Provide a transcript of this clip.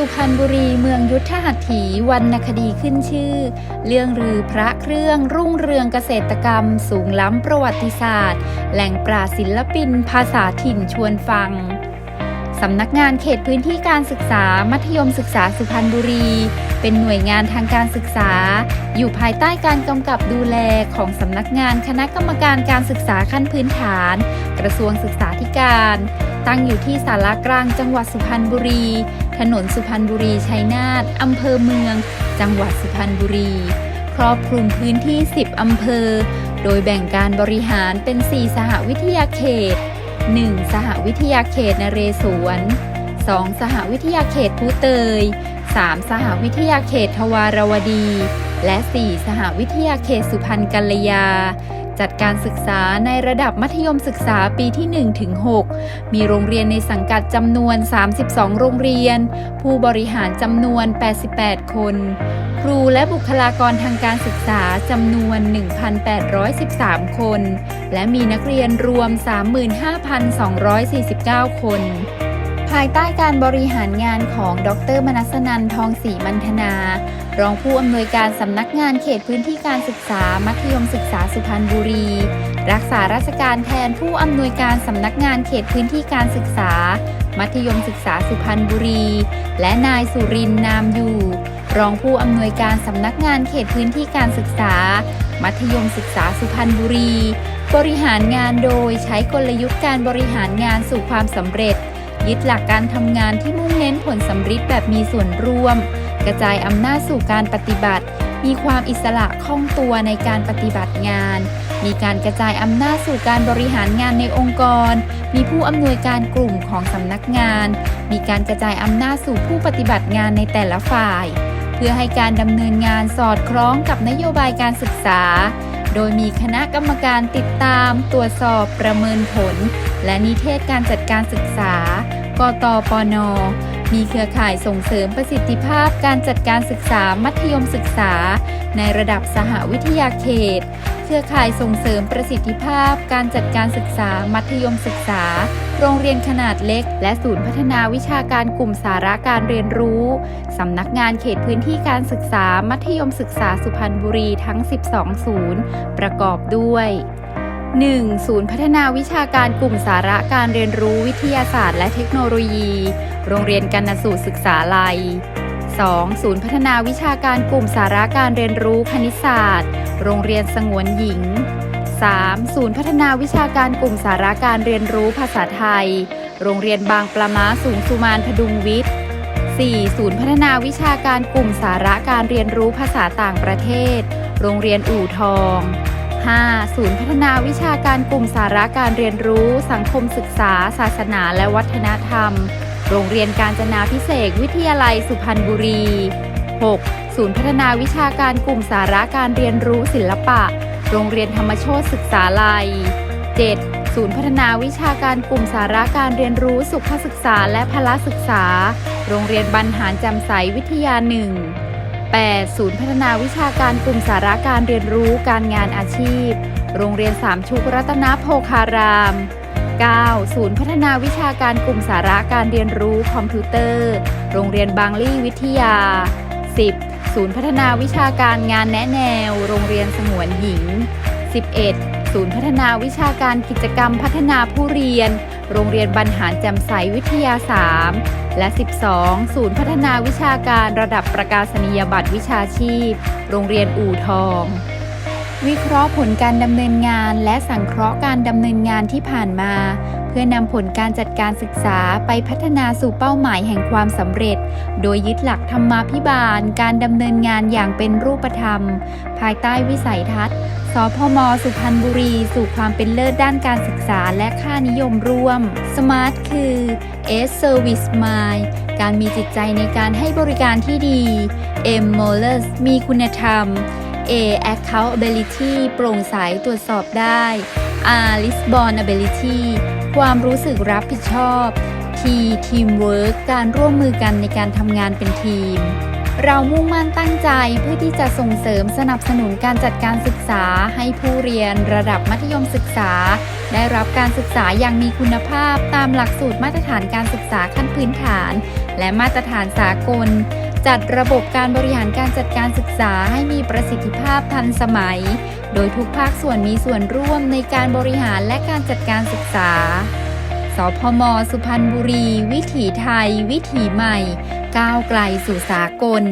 สุพรรณบุรีเมืองยุทธหัตถีวรรณคดีขึ้นชื่อ เรื่องรือพระเครื่องรุ่งเรืองเกษตรกรรม สูงล้ำประวัติศาสตร์ แหล่งปราศิลปิน ภาษาถิ่นชวนฟัง สำนักงานเขตพื้นที่การศึกษา มัธยมศึกษาสุพรรณบุรี เป็นหน่วยงานทางการศึกษา อยู่ภายใต้การกำกับดูแลของสำนักงานคณะกรรมการการศึกษาขั้นพื้นฐาน กระทรวงศึกษาธิการ ตั้งอยู่ที่สารากลางจังหวัดสุพรรณบุรี ถนนสุพรรณบุรีชัยนาทอำเภอเมือง จังหวัดสุพรรณบุรี ครอบคลุมพื้นที่ 10 อำเภอ โดยแบ่งการบริหารเป็น 4 สหวิทยาเขต 1. สหวิทยาเขตนเรศวร 2. สหวิทยาเขตผู้เตย 3. สหวิทยาเขตทวารวดี และ 4. สหวิทยาเขตสุพรรณกัลยา จัดการศึกษาในระดับมัธยมศึกษาปีที่ 1 ถึง 6 มีโรงเรียนในสังกัดจำนวน 32 โรงเรียน ผู้บริหารจำนวน 88 คน ครูและบุคลากรทางการศึกษาจำนวน 1,813 คน และมีนักเรียนรวม 35,249 คน ภายใต้การบริหารงานของดรมนัสนันทองศรีมันธนา รองผู้อำนวยการสำนักงานเขตพื้นที่การศึกษา มัธยมศึกษาสุพรรณบุรี รักษาราชการแทนผู้อำนวยการสำนักงานเขตพื้นที่การศึกษา มัธยมศึกษาสุพรรณบุรี และนายสุรินนามอยู่ รองผู้อำนวยการสำนักงานเขตพื้นที่การศึกษา มัธยมศึกษาสุพรรณบุรี บริหารงานโดยใช้กลยุทธ์การบริหารงานสู่ความสำเร็จ ยึดหลักการทำงานที่มุ่งเน้นผลสำฤทธิ์แบบมีส่วนร่วม กระจายอำนาจสู่การปฏิบัติ มีความอิสระคล่องตัวในการปฏิบัติงาน มีการกระจายอำนาจสู่การบริหารงานในองค์กร มีผู้อำนวยการกลุ่มของสำนักงาน มีการกระจายอำนาจสู่ผู้ปฏิบัติงานในแต่ละฝ่าย เพื่อให้การดำเนินงานสอดคล้องกับนโยบายการศึกษาโดยมีคณะกรรมการติดตาม ตรวจสอบประเมินผล และนิเทศการจัดการศึกษา กตปน มีเครือข่ายส่งเสริมประสิทธิภาพการจัดการศึกษามัธยมศึกษา ในระดับสหวิทยาเขต เครือข่ายส่งเสริมประสิทธิภาพการจัดการศึกษามัธยมศึกษา โรงเรียนขนาดเล็ก และศูนย์พัฒนาวิชาการกลุ่มสาระการเรียนรู้ สำนักงานเขตพื้นที่การศึกษามัธยมศึกษาสุพรรณบุรีทั้ง 12 ศูนย์ ประกอบด้วย 1. ศูนย์พัฒนาวิชาการกลุ่มสาระการเรียนรู้วิทยาศาสตร์และเทคโนโลยี โรงเรียนกันนสูตรศึกษาลัย 2. ศูนย์พัฒนาวิชาการกลุ่มสาระการเรียนรู้คณิตศาสตร์ โรงเรียนสงวนหญิง 3. ศูนย์พัฒนาวิชาการกลุ่มสาระการเรียนรู้ภาษาไทย โรงเรียนบางปลาม้าสูงสุมานพดุงวิทย์ 4. ศูนย์พัฒนาวิชาการกลุ่มสาระการเรียนรู้ภาษาต่างประเทศ โรงเรียนอู่ทอง 5. ศูนย์พัฒนาวิชาการกลุ่มสาระการเรียนรู้ สังคมศึกษา ศาสนาและวัฒนธรรม โรงเรียนการจนาพิเศษวิทยาลัยสุพรรณบุรี 6. ศูนย์พัฒนาวิชาการกลุ่มสาระการเรียนรู้ศิลปะ โรงเรียนธรรมโชติศึกษาลัย 7. ศูนย์พัฒนาวิชาการกลุ่มสาระการเรียนรู้สุขศึกษาและพละศึกษา โรงเรียนบรรหารจำใสวิทยาหนึ่ง 8. ศูนย์พัฒนาวิชาการกลุ่มสาระการเรียนรู้การงานอาชีพ โรงเรียนสามชุกรัตนโภคาราม 9. ศูนย์พัฒนาวิชาการกลุ่มสาระการเรียนรู้คอมพิวเตอร์ โรงเรียนบางลี่วิทยา 10. ศูนย์พัฒนาวิชาการงานแนะแนว โรงเรียนสงวนหญิง 11. ศูนย์พัฒนาวิชาการกิจกรรมพัฒนาผู้เรียน โรงเรียนบรรหารแจำใสวิทยา 3 และ 12. ศูนย์พัฒนาวิชาการระดับประกาศนียบัตรวิชาชีพ โรงเรียนอู่ทอง วิเคราะห์ผลการดำเนินงานและสังเคราะห์การดำเนินงานที่ผ่านมา เพื่อนำผลการจัดการศึกษาไปพัฒนาสู่เป้าหมายแห่งความสำเร็จ โดยยึดหลักธรรมาภิบาล การดำเนินงานอย่างเป็นรูปธรรม ภายใต้วิสัยทัศน์ สพม สุพรรณบุรี สู่ความเป็นเลิศด้านการศึกษาและค่านิยมร่วม Smart คือ S Service Mind การมีจิตใจในการให้บริการที่ดี M Morals มีคุณธรรม A accountability โปร่งใสตรวจสอบได้ R responsibility ความรู้สึกรับผิดชอบ T teamwork การร่วมมือกันในการทำงานเป็นทีม เรามุ่งมั่นตั้งใจเพื่อที่จะส่งเสริมสนับสนุนการจัดการศึกษาให้ผู้เรียนระดับมัธยมศึกษา ได้รับการศึกษาอย่างมีคุณภาพตามหลักสูตรมาตรฐานการศึกษาขั้นพื้นฐาน และมาตรฐานสากล จัดระบบการบริหารการจัดการศึกษาให้มีประสิทธิภาพทันสมัย โดยทุกภาคส่วนมีส่วนร่วมในการบริหารและการจัดการศึกษาสพม สุพรรณบุรี วิถีไทย วิถีใหม่ ก้าวไกลสู่สากล